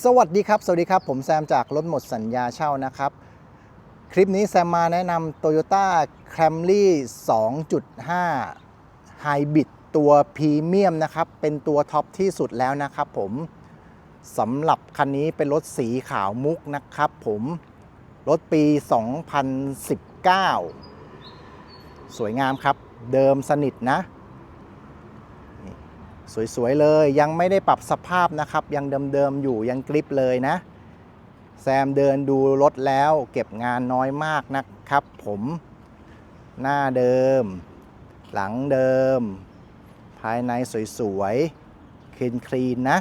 สวัสดีครับ สวัสดีครับ ผมแซมจากรถหมดสัญญาเช่านะครับ คลิปนี้แซมมาแนะนำ Toyota Camry 2.5 Hybrid ตัวพรีเมียมนะครับ เป็นตัวท็อปที่สุดแล้วนะครับผมสำหรับคันนี้เป็นรถสีขาวมุกนะครับผมรถปี 2019 สวยงามครับ เดิมสนิทนะ สวยๆเลยยังไม่ได้ปรับสภาพนะครับ ยังเดิมๆอยู่ยังกริปเลยนะ แซมเดินดูรถแล้ว เก็บงานน้อยมากนะครับผมหน้าเดิม หลังเดิม ภายในสวยๆคลีนคลีนๆนะ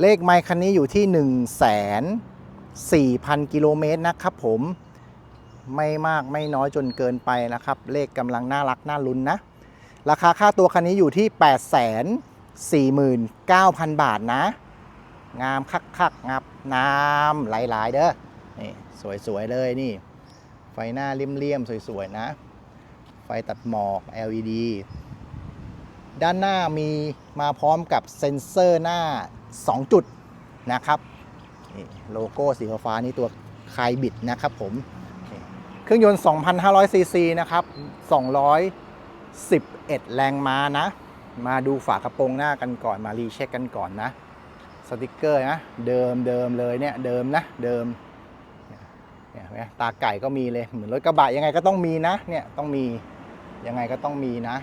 เลขไมค์คันนี้อยู่ที่ 1 4 0 0 0 กิโลเมตรนะครับผมไม่มากไม่น้อยจนเกินไปนะครับ เลขกำลังน่ารักน่าลุ้นนะ ราคาค่าตัวคันนี้อยู่ที่ 8 4 9 0 0 0 บาทนะ งามคักคักๆงับน้ำหลายๆ เด้อนี่สวย ๆ เลยนี่ ไฟหน้าเลี่ยมๆ สวย ๆ นะ ไฟตัดหมอก LED ด้านหน้ามีมาพร้อมกับเซ็นเซอร์หน้า 2 จุดนะครับนี่โลโก้สีฟ้านี่ตัวคายบิดนะครับผม เครื่องยนต์ 2,500ซีซีนะครับ 200 11 แรงม้านะ มาดูฝากระโปรงหน้ากันก่อนมารีเช็คกันก่อนนะ สติกเกอร์นะ เดิมเดิมเลยเนี่ยเดิมนะเดิมเนี่ยนไหมตาไก่ก็มีเลยเหมือนรถกระบะยังไงก็ต้องมีนะเนี่ยต้องมียังไงก็ต้องมีนะ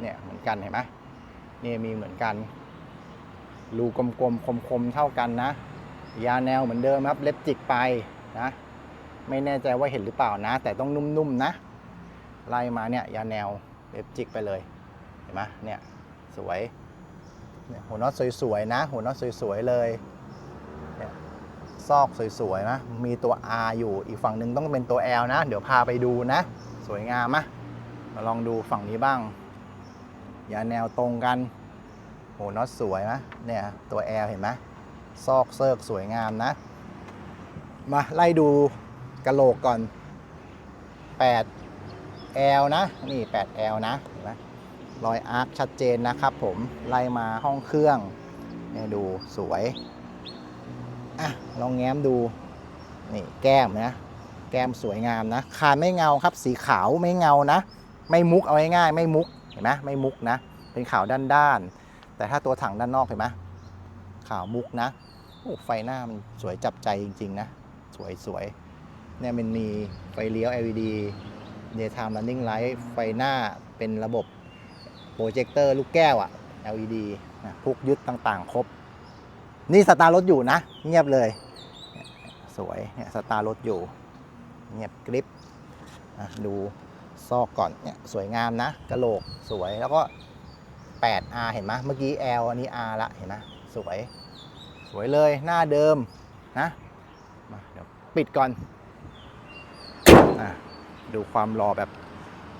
เนี่ยเหมือนกันเห็นไหมนี่มีเหมือนกันรูกลมๆคมๆเท่ากันนะ ยาแนวเหมือนเดิมครับเล็บจิกไปนะไม่แน่ใจว่าเห็นหรือเปล่านะ แต่ต้องนุ่มๆนะไล่มาเนี่ยยาแนว เล็บจิกไปเลยเห็นไหมเนี่ยสวยเนี่ยหัวน็อตสวยๆนะ หัวน็อตสวยๆเลยเนี่ยซอกสวยๆนะมีตัว R อยู่อีกฝั่งหนึ่งต้องเป็นตัว L นะ เดี๋ยวพาไปดูนะ สวยงามมะมาลองดูฝั่งนี้บ้าง อย่าแนวตรงกันโหน็อตสวยนะเนี่ยตัว L เห็นไหมซอกเซิร์กสวยงามนะ มาไล่ดูกระโหลกก่อน 8 L นะ นี่ 8 L นะเห็นไหมรอยอาร์คชัดเจนนะครับผม ไล่มาห้องเครื่องเนี่ยดูสวย อะ ลองแง้มดู นี่แก้มนะ แก้มสวยงามนะ คานไม่เงาครับ สีขาวไม่เงานะ ไม่มุกเอาง่ายๆไม่มุก เห็นไหมไม่มุกนะ เป็นขาวด้านๆ แต่ถ้าตัวถังด้านนอกเห็นไหมขาวมุกนะโอ้ไฟหน้ามันสวยจับใจจริงๆนะ สวยสวยเนี่ยมันมีไฟเลี้ยว LED daytime running light ไฟหน้าเป็นระบบโปรเจคเตอร์ลูกแก้วอะ LED นะพุกยึดต่างๆ ครบ นี่สตาร์รถอยู่นะ เงียบเลย สวยเนี่ยสตาร์รถอยู่ เงียบกริปดูซอกก่อนเนี่ยสวยงามนะกระโหลกสวยแล้วก็ 8R เห็นไหมเมื่อกี้ L อันนี้ R ละเห็นไหมสวย สวยเลยหน้าเดิมนะมาเดี๋ยวปิดก่อนอะ ดูความรอแบบ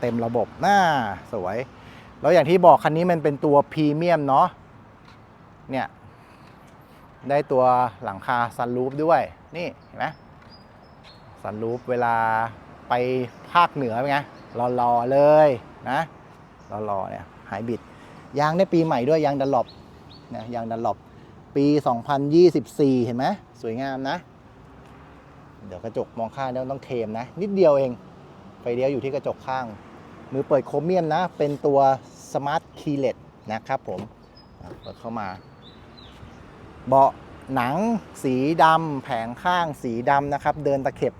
เต็มระบบหน้าสวย แล้วอย่างที่บอกคันนี้มันเป็นตัวพรีเมียมเนาะเนี่ยได้ตัวหลังคาซันรูฟด้วยนี่เห็นไหมซันรูฟเวลาไปภาคเหนือเป็นไงรอๆเลยนะรอๆเนี่ยหายบิดยางได้ปีใหม่ด้วยยางดันหลบนะยางดันหลบปี 2024 เห็นไหมสวยงามนะ เดี๋ยวกระจกมองข้างเนี่ยต้องเคมนะ นิดเดียวเอง เลี้ยวอยู่ที่กระจกข้าง มือเปิดโครเมียมนะ เป็นตัวสมาร์ทคีเลสนะครับผมเปิดเข้ามา เบาะหนังสีดำแผงข้างสีดำนะครับ เดินตะเข็บ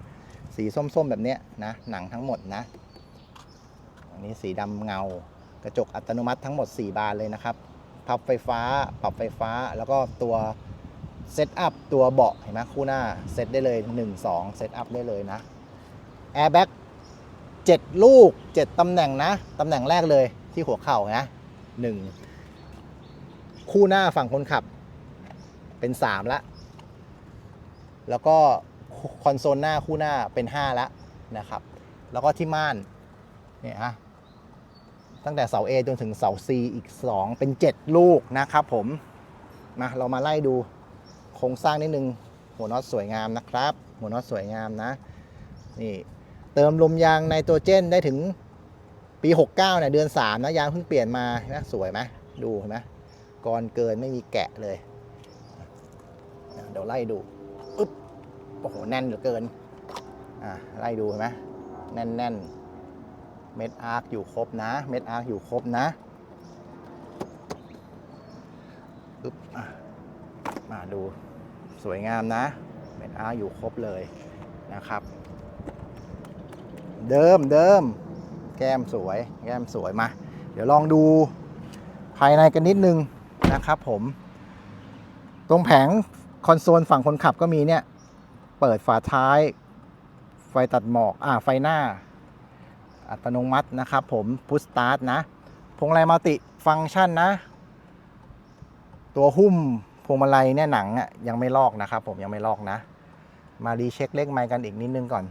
สีส้มๆแบบนี้นะ หนังทั้งหมดนะ อันนี้สีดำเงา กระจกอัตโนมัติทั้งหมด 4 บานเลยนะครับ พับไฟฟ้า ปรับไฟฟ้า แล้วก็ตัวเซตอัพตัวเบาะเห็นไหมคู่หน้า เซตได้เลย 1 2 เซตอัพได้เลยนะแอร์แบ็ก 7 ลูก 7 ตำแหน่งนะ ตำแหน่งแรกเลยที่หัวเข่านะ1คู่หน้าฝั่งคนขับ เป็น 3 ละ แล้วก็คอนโซลหน้าคู่หน้าเป็น 5 ละนะครับ แล้วก็ที่ม่านเนี่ยฮะตั้งแต่เสา A จนถึงเสา C อีก 2 เป็น 7 ลูกนะครับผมมาเรามาไล่ดูโครงสร้างนิดนึง หัวน็อตสวยงามนะครับ หัวน็อตสวยงามนะ นี่ เติมลมยางไนโตรเจนได้ถึงปี 69เนี่ยเดือน 3 นะ ยางเพิ่งเปลี่ยนมานะสวยไหมดูเห็นไหมกรเกินไม่มีแกะเลย เดี๋ยวไล่ดูอึ๊บโอ้โห แน่นเหลือเกิน อะไล่ดูเห็นไหมแน่นแน่นเม็ดอาร์คอยู่ครบนะ เม็ดอาร์คอยู่ครบนะอึ๊บอะมาดูสวยงามนะ เม็ดอาร์คอยู่ครบเลยนะครับ เดิมเดิมแก้มสวย แก้มสวยมา เดี๋ยวลองดูภายในกันนิดนึงนะครับผม ตรงแผงคอนโซลฝั่งคนขับก็มีเนี่ย เปิดฝาท้าย ไฟตัดหมอก อ่า ไฟหน้า อัตโนมัตินะครับผม พุชสตาร์ทนะพวงมาลัยมัลติฟังก์ชันนะ ตัวหุ้มพวงมาลัยเนี่ยหนังอะยังไม่ลอกนะครับผมยังไม่ลอกนะ มารีเช็คเลขไมล์กันอีกนิดนึงก่อน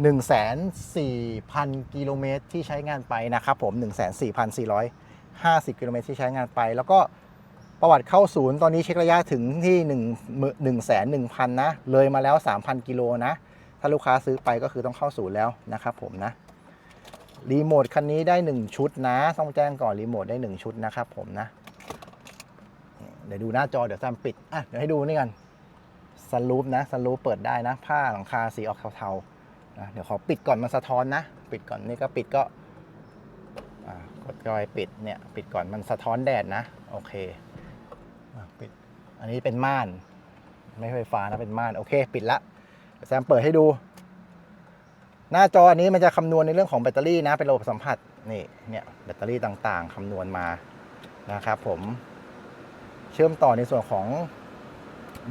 14,000 กิโลเมตรที่ใช้งานไปนะครับผม 14,450 กิโลเมตรที่ใช้งานไป แล้วก็ประวัติเข้าศูนย์ตอนนี้เช็คระยะถึงที่ 1 1 1 0 0 0 นะ เลยมาแล้ว 3,000 กิโลนะ ถ้าลูกค้าซื้อไปก็คือต้องเข้าศูนย์แล้วนะครับผมนะ รีโมทคันนี้ได้ 1 ชุดนะ ต้องแจ้งก่อนรีโมทได้ 1 ชุดนะครับผมนะ เดี๋ยวดูหน้าจอเดี๋ยวแซมปิด อะ เดี๋ยวให้ดูนี่กันสลูปนะสลูปเปิดได้นะ ผ้าหลังคาสีออกเทาๆ นะเดี๋ยวขอปิดก่อนมันสะท้อนนะ ปิดก่อนนี่ก็ปิดก็กดจอยปิดเนี่ยปิดก่อนมันสะท้อนแดดนะโอเคปิดอันนี้เป็นม่าน ไม่ไฟฟ้านะเป็นม่านโอเค ปิดละแซมเปิดให้ดู หน้าจออันนี้มันจะคำนวณในเรื่องของแบตเตอรี่นะเป็นระบบสัมผัสนี่เนี่ยแบตเตอรี่ต่างๆคำนวณมานะครับผมเชื่อมต่อในส่วนของ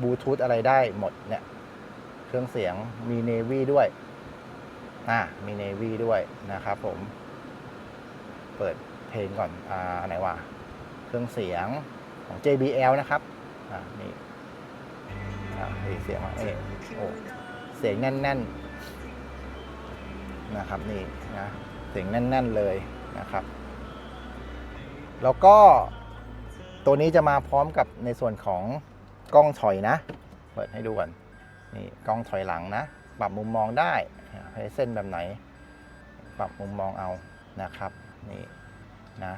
บลูทูธอะไรได้หมดเนี่ยเครื่องเสียงมีเนวีด้วย อ่ามีเนวีด้วยนะครับผม เปิดเพลงก่อน อ่าอันไหนวะ เครื่องเสียงของ JBL นะครับ อ่านี่อ่านี่เสียงอะนี่โอ้เสียงแน่น ๆ นะครับนี่นะ เสียงแน่น ๆ เลยนะครับ แล้วก็ตัวนี้จะมาพร้อมกับในส่วนของกล้องถอยนะ เปิดให้ดูก่อน นี่กล้องถอยหลังนะ ปรับมุมมองได้ให้เส้นแบบไหน ปรับมุมมองเอานะครับนี่นะ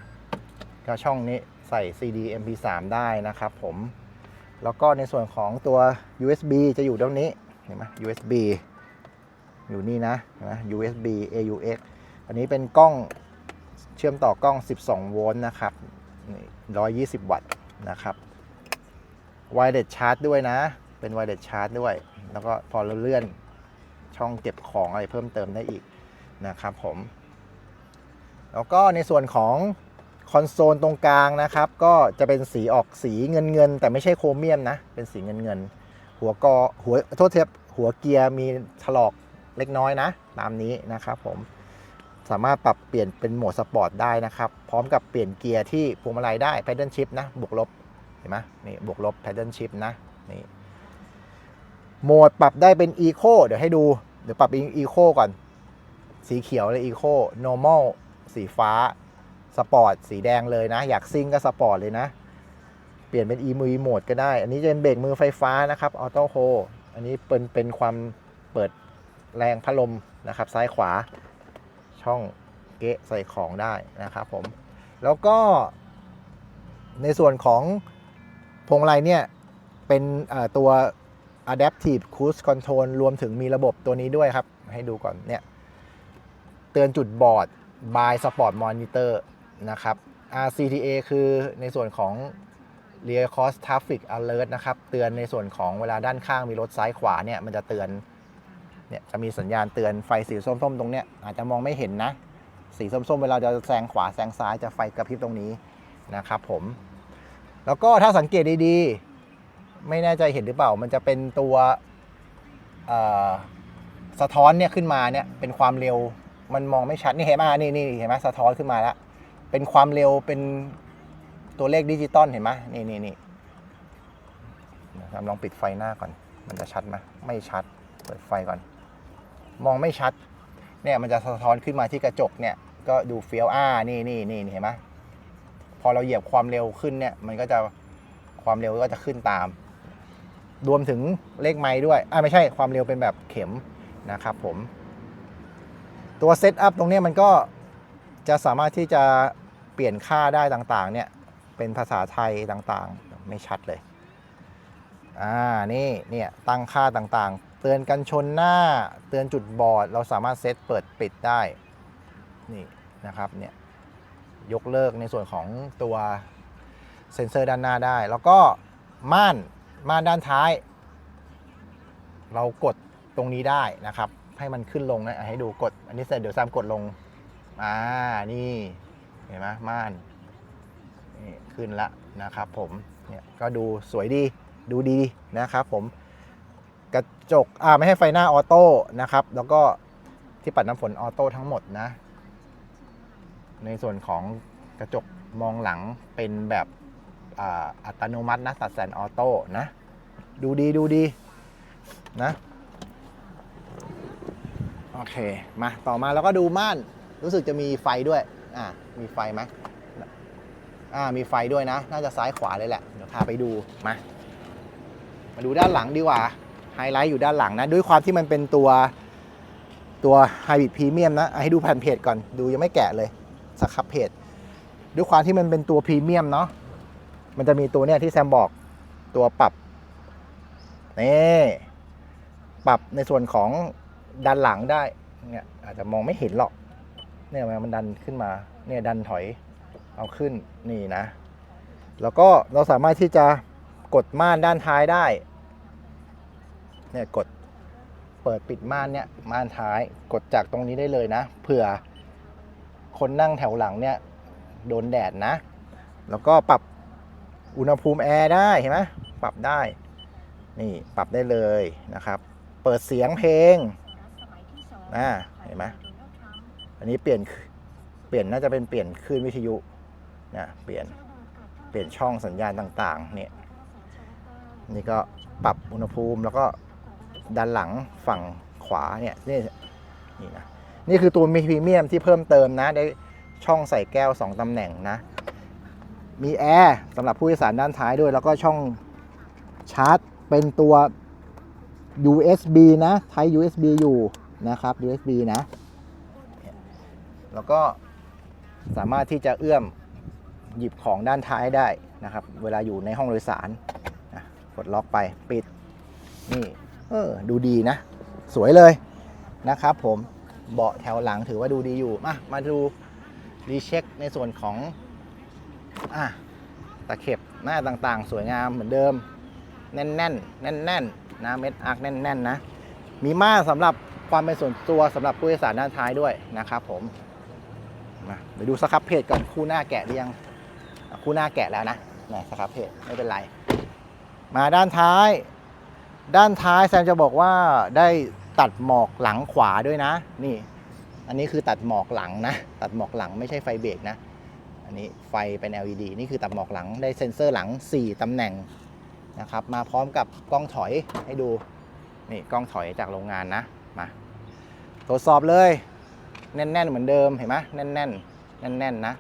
ก็ช่องนี้ใส่ CD MP3 ได้นะครับผมแล้วก็ในส่วนของตัว USB จะอยู่ตรงนี้เห็นไหม USB อยู่นี่นะเห็นไหม USB AUX อันนี้เป็นกล้องเชื่อมต่อกล้อง 12 โวลต์นะครับนี่120 วัตต์นะครับไวเลสชาร์จด้วยนะ เป็นไวเลสชาร์จด้วย แล้วก็พอเราเลื่อน ช่องเก็บของอะไรเพิ่มเติมได้อีกนะครับผม แล้วก็ในส่วนของคอนโซลตรงกลางนะครับ ก็จะเป็นสีออกสีเงินเงินแต่ไม่ใช่โครเมียมนะ เป็นสีเงินเงินหัวกอหัวโทษเทียบหัวเกียร์มีถลอกเล็กน้อยนะ ตามนี้นะครับผมสามารถปรับเปลี่ยนเป็นโหมดสปอร์ตได้นะครับ พร้อมกับเปลี่ยนเกียร์ที่พวงมาลัยได้ paddle shift นะ บวกลบ เห็นไหมนี่บวกลบ paddle shift นะ นี่ โหมดปรับได้เป็น eco เดี๋ยวให้ดู เดี๋ยวปรับเป็น eco ก่อน สีเขียวเลย eco normal สีฟ้า สปอร์ต สีแดงเลยนะ อยากซิ่งก็สปอร์ตเลยนะ เปลี่ยนเป็น e มือโหมดก็ได้ อันนี้จะเป็นเบรกมือไฟฟ้านะครับ auto hold อันนี้เป็นเป็นความเปิดแรงพัดลมนะครับ ซ้ายขวา ช่องเกะใส่ของได้นะครับผม แล้วก็ในส่วนของพวงมาลัยเนี่ย เป็นตัว adaptive cruise control รวมถึงมีระบบตัวนี้ด้วยครับ ให้ดูก่อนเนี่ยเตือนจุดบอด by sport monitor นะครับ RCTA คือในส่วนของ rear cross traffic alert นะครับ เตือนในส่วนของเวลาด้านข้างมีรถซ้ายขวาเนี่ยมันจะเตือนเนี่ยจะมีสัญญาณเตือนไฟสีส้มๆ ตรงเนี้ยอาจจะมองไม่เห็นนะ สีส้มๆ เวลาจะแซงขวาแซงซ้ายจะไฟกระพริบตรงนี้นะครับผม แล้วก็ถ้าสังเกตดีๆ ไม่แน่ใจเห็นหรือเปล่า มันจะเป็นตัวสะท้อนเนี่ยขึ้นมาเนี่ยเป็นความเร็วมันมองไม่ชัดนี่เห็นไหมนี่นี่เห็นไหมสะท้อนขึ้นมาแล้วเป็นความเร็วเป็นตัวเลขดิจิตอลเห็นไหมนี่นี่นี่นะครับลองปิดไฟหน้าก่อน มันจะชัดไหมไม่ชัดเปิดไฟก่อน มองไม่ชัดเนี่ยมันจะสะท้อนขึ้นมาที่กระจกเนี่ยก็ดูเฟี้ยวอ่านี่นี่นี่เห็นไหมพอเราเหยียบความเร็วขึ้นเนี่ยมันก็จะความเร็วก็จะขึ้นตาม รวมถึงเลขไม้ด้วยอ่าไม่ใช่ความเร็วเป็นแบบเข็มนะครับผม ตัวเซตอัพตรงนี้มันก็จะสามารถที่จะเปลี่ยนค่าได้ต่างๆ เนี่ย เป็นภาษาไทยต่างๆ ไม่ชัดเลย อ่า นี่ เนี่ย ตั้งค่าต่างๆ เตือนกันชนหน้า เตือนจุดบอด เราสามารถเซตเปิดปิดได้ นี่นะครับ เนี่ย ยกเลิกในส่วนของตัวเซ็นเซอร์ด้านหน้าได้ แล้วก็ม่าน ม่านด้านท้าย เรากดตรงนี้ได้นะครับ ให้มันขึ้นลงนะอะให้ดูกด อันนี้เสร็จเดี๋ยวแซมกดลงอ่านี่เห็นไหมม่านนี่ขึ้นละนะครับ ผมเนี่ยก็ดูสวยดีดูดีนะครับผมกระจกอ่าไม่ให้ไฟหน้าออโต้นะครับ แล้วก็ที่ปัดน้ำฝนออโต้ทั้งหมดนะ ในส่วนของกระจกมองหลังเป็นแบบ อัตโนมัตินะตัดแสนออโต้นะ ดูดีดูดีนะ โอเค มาต่อมาแล้วก็ดูม่าน รู้สึกจะมีไฟด้วย อ่ามีไฟไหมอ่ามีไฟด้วยนะ น่าจะซ้ายขวาเลยแหละ เดี๋ยวพาไปดู มา มาดูด้านหลังดีกว่า ไฮไลท์อยู่ด้านหลังนะ ด้วยความที่มันเป็นตัวตัวไฮบริดพรีเมียมนะ ให้ดูแผ่นเพจก่อน ดูยังไม่แกะเลยสักครับเพจด้วยความที่มันเป็นตัวพรีเมียมเนาะ มันจะมีตัวเนี้ยที่แซมบอกตัวปรับนี่ปรับในส่วนของดันหลังได้เนี่ยอาจจะมองไม่เห็นหรอกเนี่ยมันดันขึ้นมาเนี่ยดันถอยเอาขึ้นนี่นะ แล้วก็เราสามารถที่จะกดม่านด้านท้ายได้เนี่ยกดเปิดปิดม่านเนี่ยม่านท้ายกดจากตรงนี้ได้เลยนะ เผื่อคนนั่งแถวหลังเนี่ยโดนแดดนะ แล้วก็ปรับ อุณหภูมิแอร์ได้เห็นไหมปรับได้ นี่ปรับได้เลยนะครับ เปิดเสียงเพลงอ่าเห็นไหมอันนี้เปลี่ยนเปลี่ยนน่าจะเป็นเปลี่ยนคลื่นวิทยุนะเปลี่ยนเปลี่ยนช่องสัญญาณต่างๆเนี่ยนี่ก็ปรับอุณหภูมิแล้วก็ด้านหลังฝั่งขวาเนี่ยนี่นี่นะนี่คือตัวมีพรีเมียมที่เพิ่มเติมนะได้ช่องใส่แก้ว 2ตำแหน่งนะ มีแอร์สำหรับผู้โดยสารด้านท้ายด้วย แล้วก็ช่องชาร์จเป็นตัว USB นะ Type USB อยู่นะครับ USB นะ แล้วก็สามารถที่จะเอื้อมหยิบของด้านท้ายได้นะครับ เวลาอยู่ในห้องโดยสารกดล็อกไปปิด นี่เออดูดีนะ สวยเลยนะครับผมเบาะแถวหลังถือว่าดูดีอยู่ มามาดูรีเช็คในส่วนของ อะตะเข็บหน้าต่างๆ สวยงามเหมือนเดิม แน่นๆ แน่นๆ นะเม็ดอาร์คแน่นๆ นะ มีม่านสำหรับความเป็นส่วนตัวสำหรับผู้โดยสารด้านท้ายด้วยนะครับผมมาเดี๋ยวดูสครับเพจก่อนคู่หน้าแกะหรือยังคู่หน้าแกะแล้วนะนะสครับเพจไม่เป็นไร มาด้านท้าย ด้านท้ายแซมจะบอกว่าได้ตัดหมอกหลังขวาด้วยนะ นี่ อันนี้คือตัดหมอกหลังนะ ตัดหมอกหลังไม่ใช่ไฟเบรกนะ อันนี้ไฟเป็น LED นี่คือตัดหมอกหลังได้เซ็นเซอร์หลัง 4 ตำแหน่งนะครับมาพร้อมกับกล้องถอยให้ดูนี่กล้องถอยจากโรงงานนะมาตรวจสอบเลย แน่น ๆ เหมือนเดิมเห็นไหมแน่นๆแน่นๆนะ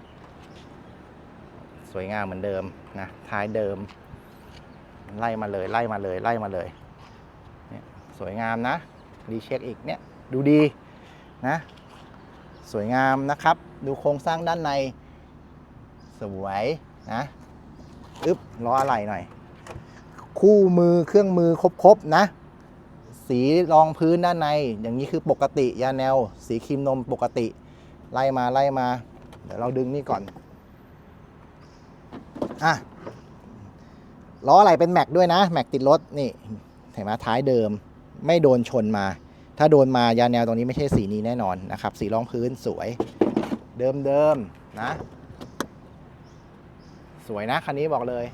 สวยงามเหมือนเดิมนะท้ายเดิม ไล่มาเลยไล่มาเลยไล่มาเลยเนี่ยสวยงามนะรีเช็คอีกเนี่ยดูดีนะสวยงามนะครับ ดูโครงสร้างด้านใน สวยนะอึ๊บล้ออะไรหน่อย คู่มือเครื่องมือครบๆนะ สีรองพื้นด้านใน อย่างนี้คือปกติยาแนว สีครีมนมปกติ ไล่มาไล่มา เดี๋ยวเราดึงนี่ก่อนอะล้ออะไรเป็นแม็กด้วยนะ แม็กติดรถนี่เห็นไหมท้ายเดิมไม่โดนชนมา ถ้าโดนมายาแนวตรงนี้ไม่ใช่สีนี้แน่นอนนะครับ สีรองพื้นสวย เดิมเดิมๆนะ สวยนะคันนี้บอกเลย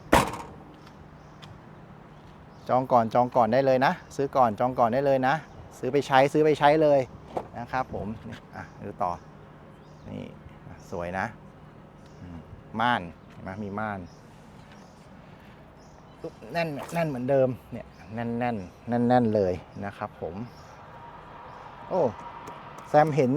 จองก่อนจองก่อนได้เลยนะ ซื้อก่อนจองก่อนได้เลยนะ ซื้อไปใช้ซื้อไปใช้เลยนะครับผมอะดูต่อนี่สวยนะ ม่านเห็นไหมมีม่านแน่นแน่นเหมือนเดิมเนี่ยแน่นแน่นแน่นแน่นเลยนะครับผม โอ้แซมเห็น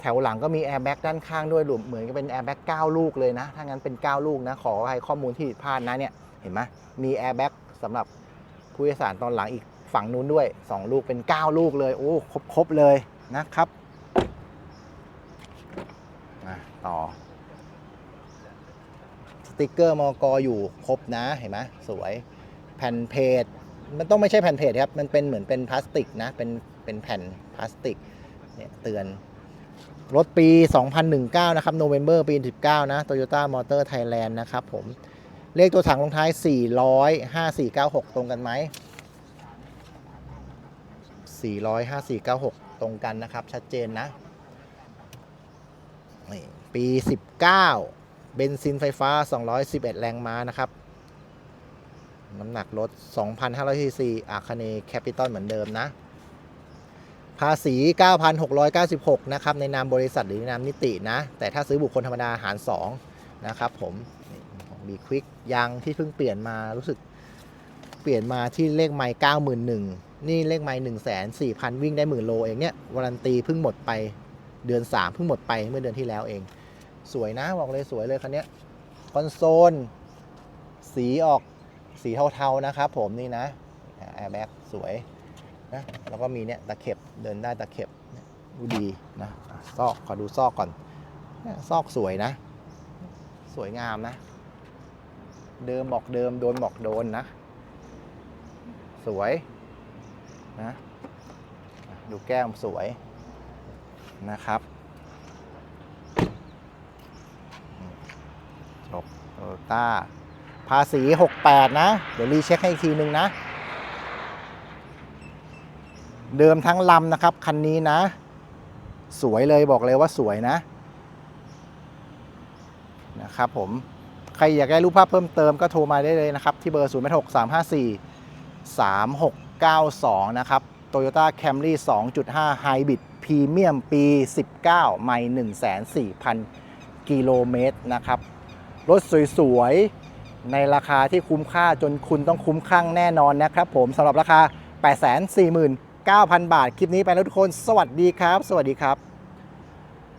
แถวหลังก็มีแอร์แบ็กด้านข้างด้วยรวมเหมือนกับเป็นแอร์แบ็ก9ลูกเลยนะ ถ้างั้นเป็น 9 ลูกนะ ขอให้ข้อมูลที่ผิดพลาดนะเนี่ยเห็นไหมมีแอร์แบ็กสำหรับผู้โดยสารตอนหลังอีกฝั่งนู้นด้วย 2 ลูกเป็น 9 ลูกเลย โอ้ครบครบเลยนะครับมาต่อสติกเกอร์มอกอยู่ครบนะเห็นไหมสวยแผ่นเพจมันต้องไม่ใช่แผ่นเพจครับ มันเป็นเหมือนเป็นพลาสติกนะ เป็นเป็นแผ่นพลาสติกเนี่ยเตือน รถปี 2019 นะครับโนเวม ber ปี 19 นะ Toyota Motor Thailand นะครับผม เลขตัวถังลงท้าย 400 5496 ตรงกันไหม 400 5496 ตรงกันนะครับ ชัดเจนนะนี่ปี 19 เบนซินไฟฟ้า 211 แรงม้านะครับ น้ำหนักรถ 2,500ซีซีอาคเนแคปิตอลเหมือนเดิมนะ ภาษี 9,696 นะครับ ในนามบริษัทหรือในนามนิตินะ แต่ถ้าซื้อบุคคลธรรมดาหาร 2 นะครับผมบีควิกยางที่เพิ่งเปลี่ยนมารู้สึกเปลี่ยนมาที่เลขไมล์91,000 นี่เลขไมล์104,000 วิ่งได้หมื่นโลเองเนี่ยวารันตีเพิ่งหมดไปเดือน 3 เพิ่งหมดไปเมื่อเดือนที่แล้วเอง สวยนะบอกเลยสวยเลยคันนี้คอนโซล สีออกสีเทาๆนะครับผมนี่นะแอร์แบ็กสวย นะแล้วก็มีเนี่ยตะเข็บเดินได้ตะเข็บดูดีนะซอกขอดูซอกก่อนเนี่ยซอกสวยนะ สวยงามนะ เดิมบอกเดิมโดนบอกโดนนะ สวยนะดูแก้มสวยนะครับจบโตต้าภาษี 68 นะ เดี๋ยวรีเช็คให้อีกทีนึงนะ เดิมทั้งลำนะครับ คันนี้นะ สวยเลยบอกเลยว่าสวยนะนะครับผมใครอยากได้รูปภาพเพิ่มเติมก็โทรมาได้เลยนะครับ ที่เบอร์ 0 6 3 5 4 3 6 9 2 นะครับ Toyota Camry 2.5 Hybrid Premium ปี 19 ไม่104,000 กิโลเมตรนะครับ รถสวยๆ ในราคาที่คุ้มค่าจนคุณต้องคุ้มคลั่งแน่นอนนะครับผมสำหรับราคา 9,000 บาท คลิปนี้ไปแล้วทุกคน สวัสดีครับ สวัสดีครับ